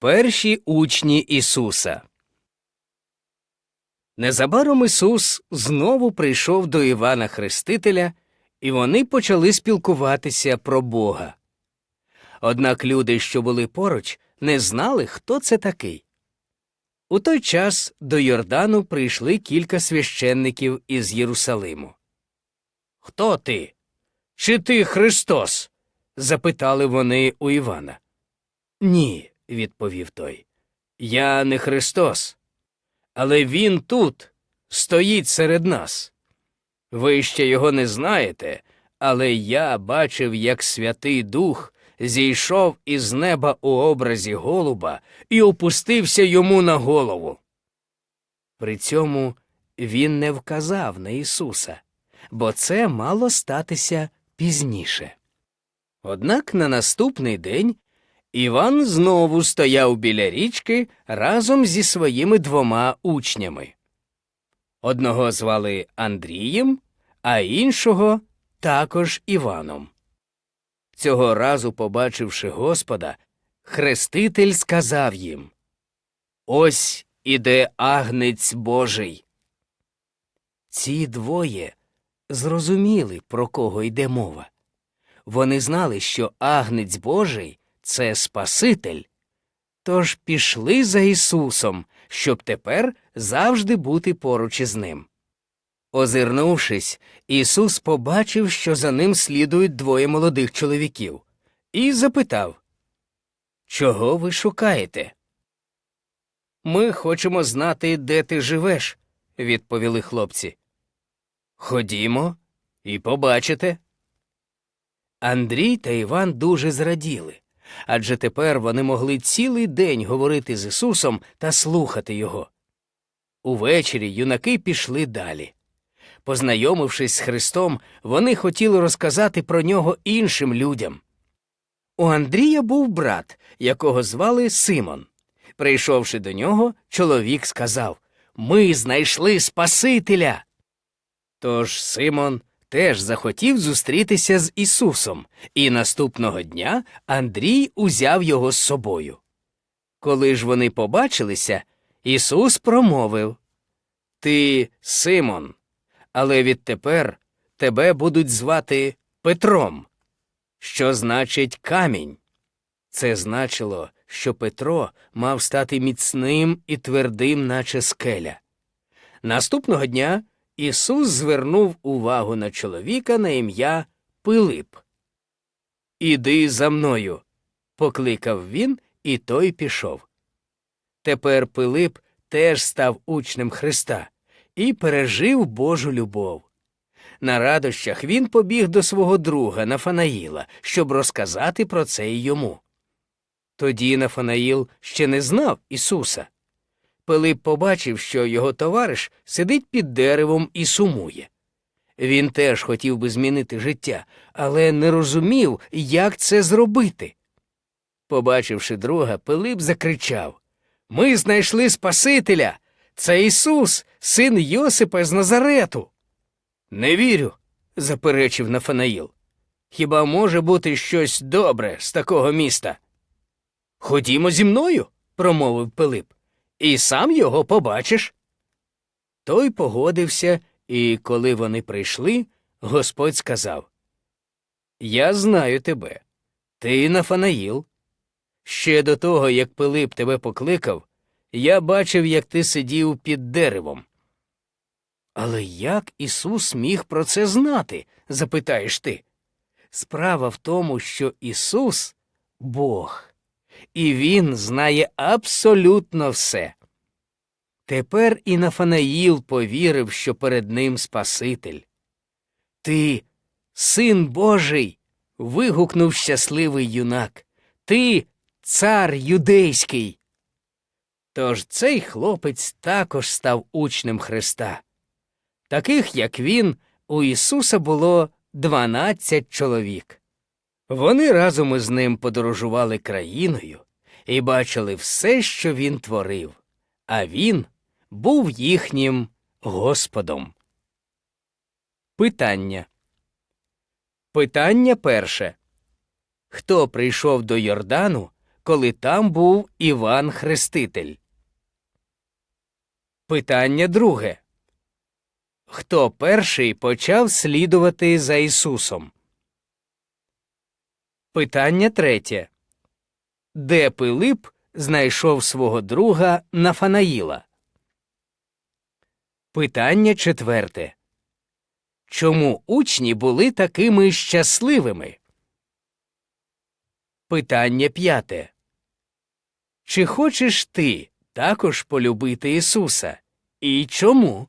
Перші учні Ісуса. Незабаром Ісус знову прийшов до Івана Хрестителя, і вони почали спілкуватися про Бога. Однак люди, що були поруч, не знали, хто це такий. У той час до Йордану прийшли кілька священників із Єрусалиму. Хто ти? Чи ти Христос? запитали вони у Івана. Ні, відповів той. Я не Христос. Але він тут стоїть серед нас. Ви ще його не знаєте, але я бачив, як Святий Дух зійшов із неба у образі голуба і опустився йому на голову. При цьому він не вказав на Ісуса, бо це мало статися пізніше. Однак на наступний день Іван знову стояв біля річки разом зі своїми двома учнями. Одного звали Андрієм, а іншого також Іваном. Цього разу, побачивши Господа, хреститель сказав їм Ось іде агнець Божий. Ці двоє зрозуміли, про кого йде мова. Вони знали, що агнець Божий це Спаситель. Тож пішли за Ісусом, щоб тепер завжди бути поруч із ним. Озирнувшись, Ісус побачив, що за ним слідують двоє молодих чоловіків, і запитав Чого ви шукаєте? Ми хочемо знати, де ти живеш, відповіли хлопці. Ходімо і побачите. Андрій та Іван дуже зраділи, адже тепер вони могли цілий день говорити з Ісусом та слухати Його. Увечері юнаки пішли далі. Познайомившись з Христом, вони хотіли розказати про нього іншим людям. У Андрія був брат, якого звали Симон. Прийшовши до нього, чоловік сказав Ми знайшли Спасителя. Тож Симон теж захотів зустрітися з Ісусом, і наступного дня Андрій узяв його з собою. Коли ж вони побачилися, Ісус промовив Ти Симон, але відтепер тебе будуть звати Петром, що значить камінь. Це значило, що Петро мав стати міцним і твердим, наче скеля. Наступного дня Ісус звернув увагу на чоловіка на ім'я Пилип. Іди за мною, покликав він, і той пішов. Тепер Пилип теж став учнем Христа і пережив Божу любов. На радощах він побіг до свого друга Нафанаїла, щоб розказати про це й йому. Тоді Нафанаїл ще не знав Ісуса. Пилип побачив, що його товариш сидить під деревом і сумує. Він теж хотів би змінити життя, але не розумів, як це зробити. Побачивши друга, Пилип закричав Ми знайшли Спасителя. Це Ісус, син Йосипа з Назарету. Не вірю, заперечив Нафанаїл. Хіба може бути щось добре з такого міста? Ходімо зі мною, промовив Пилип, і сам його побачиш. Той погодився, і коли вони прийшли, Господь сказав Я знаю тебе. Ти Нафанаїл. Ще до того, як Пилип тебе покликав, я бачив, як ти сидів під деревом. Але як Ісус міг про це знати? запитаєш ти. Справа в тому, що Ісус Бог, і Він знає абсолютно все. Тепер і Нафанаїл повірив, що перед ним Спаситель. Ти, син Божий. вигукнув щасливий юнак. Ти цар юдейський. Тож цей хлопець також став учнем Христа. Таких, як він, у Ісуса було дванадцять чоловік. Вони разом із ним подорожували країною і бачили все, що він творив, а він був їхнім Господом. Питання. Питання перше. Хто прийшов до Йордану, коли там був Іван Хреститель? Питання друге. Хто перший почав слідувати за Ісусом? Питання третє. Де Пилип знайшов свого друга Нафанаїла? Питання четверте. Чому учні були такими щасливими? Питання п'яте. Чи хочеш ти також полюбити Ісуса? І чому?